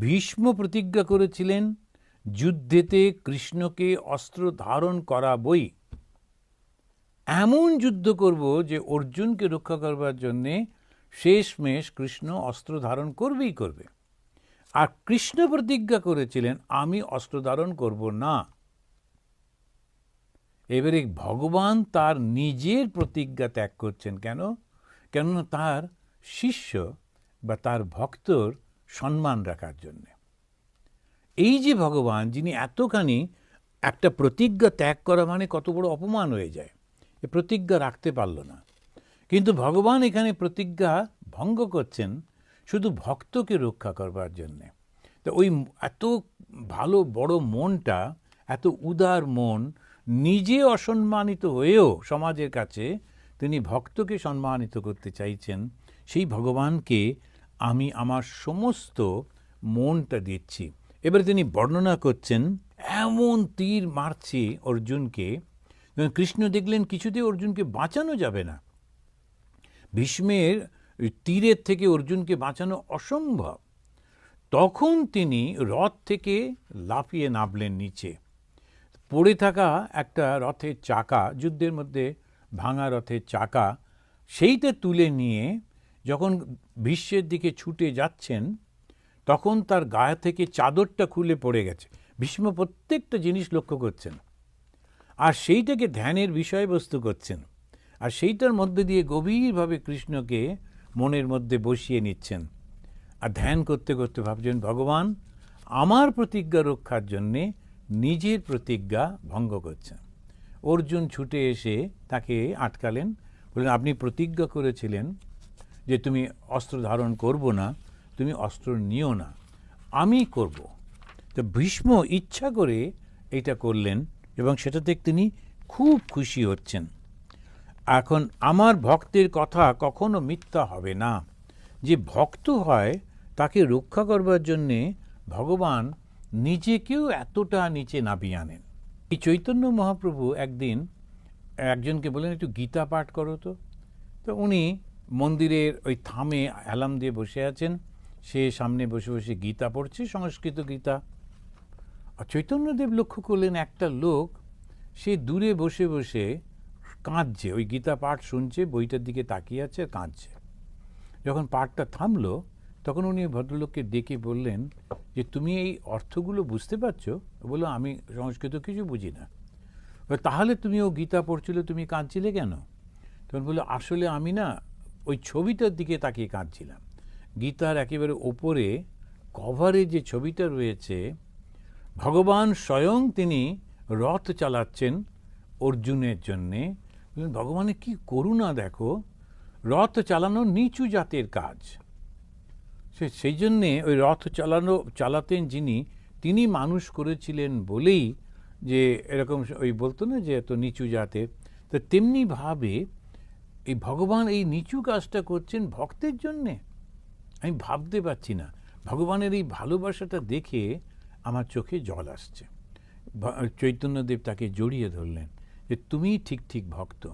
ভীষ্ম প্রতিজ্ঞা করেছিলেন, যুদ্ধেতে কৃষ্ণকে অস্ত্র ধারণ করাবই এমন যুদ্ধ করব যে অর্জুনকে রক্ষা করবার জন্যে শেষমেশ কৃষ্ণ অস্ত্র ধারণ করবেই করবে। আর কৃষ্ণ প্রতিজ্ঞা করেছিলেন, আমি অস্ত্র ধারণ করব না। এবারে ভগবান তার নিজের প্রতিজ্ঞা ত্যাগ করছেন কেন? কেননা তার শিষ্য বা তার ভক্তর সম্মান রাখার জন্যে। এই যে ভগবান, যিনি এতখানি একটা প্রতিজ্ঞা ত্যাগ করা মানে কত বড় অপমান হয়ে যায়। এ প্রতিজ্ঞা রাখতে পারল না। কিন্তু ভগবান এখানে প্রতিজ্ঞা ভঙ্গ করছেন শুধু ভক্তকে রক্ষা করবার জন্যে। তো ওই এত ভালো, বড় মনটা, এত উদার মন নিজে অসম্মানিত হয়েও সমাজের কাছে তিনি ভক্তকে সম্মানিত করতে চাইছেন, সেই ভগবানকে আমি আমার সমস্ত মনটা দিচ্ছি। এবারে তিনি বর্ণনা করছেন, এমন তীর মারছে অর্জুনকে কৃষ্ণ দেখলেন কিছুতেই অর্জুনকে বাঁচানো যাবে না। ভীষ্মের তীরের থেকে অর্জুনকে বাঁচানো অসম্ভব। তখন তিনি রথ থেকে লাফিয়ে নামলেন নিচে। পড়ে থাকা একটা রথের চাকা, যুদ্ধের মধ্যে ভাঙা রথের চাকা, সেইটা তুলে নিয়ে যখন ভীষ্মের দিকে ছুটে যাচ্ছেন, তখন তার গায়ে থেকে চাদরটা খুলে পড়ে গেছে। ভীষ্ম প্রত্যেকটা জিনিস লক্ষ্য করছেন। আর সেইটাকে ধ্যানের বিষয়বস্তু করছেন। আর সেইটার মধ্যে দিয়ে গভীরভাবে কৃষ্ণকে মনের মধ্যে বসিয়ে নিচ্ছেন। আর ধ্যান করতে করতে ভাবছেন, ভগবান, আমার প্রতিজ্ঞা রক্ষার জন্যে নিজের প্রতিজ্ঞা ভঙ্গ করছেন। অর্জুন ছুটে এসে তাকে আটকালেন। বললেন, আপনি প্রতিজ্ঞা করেছিলেন যে তুমি অস্ত্র ধারণ করব না, তুমি অস্ত্র নিও না। আমি করব। তো ভীষ্ম ইচ্ছা করে এটা করলেন এবং সেটাতে তিনি খুব খুশি হচ্ছেন। এখন আমার ভক্তের কথা কখনো মিথ্যা হবে না। যে ভক্ত হয়, তাকে রক্ষা করবার জন্যে ভগবান নিজেকেও এতটা নিচে নামিয়ে আনেন। এই চৈতন্য মহাপ্রভু একদিন একজনকে বললেন, একটু গীতা পাঠ করো তো। তো উনি মন্দিরের ওই থামে অ্যালাম দিয়ে বসে আছেন। সে সামনে বসে বসে গীতা পড়ছে, সংস্কৃত গীতা। আর চৈতন্যদেব লক্ষ্য করলেন একটা লোক, সে দূরে বসে বসে কাঁদছে। ওই গীতা পাঠ শুনছে, বইটার দিকে তাকিয়ে আছে আর কাঁদছে। যখন পাঠটা থামলো, তখন উনি ভদ্রলোককে ডেকে বললেন যে, তুমি এই অর্থগুলো বুঝতে পারছ? বলল, আমি সংস্কৃত কিছু বুঝি না। তাহলে তুমি ও গীতা পড়ছিলে, তুমি কাঁদছিলে কেন? তখন বলল, আসলে আমি না ওই ছবিটার দিকে তাকিয়ে কাঁদছিলাম। গীতার একেবারে ওপরে কভারে যে ছবিটা রয়েছে, ভগবান স্বয়ং তিনি রথ চালাচ্ছেন অর্জুনের জন্যে। ভগবানের কি করুণা দেখো, রথ চালানো নিচু জাতের কাজ। সে, সেই জন্যে ওই রথ চালানো, চালাতেন যিনি, তিনি মানুষ করেছিলেন বলেই যে এরকম ওই বলতো না যে এত নিচু জাতের, তো তেমনিভাবে এই ভগবান এই নিচু কাজটা করছেন ভক্তের জন্যে। আমি ভাবতে পারছি না। ভগবানের এই ভালোবাসাটা দেখে আমার চোখে জল আসছে। চৈতন্যদেব তাকে জড়িয়ে ধরলেন যে তুমি ঠিক ঠিক ভক্ত।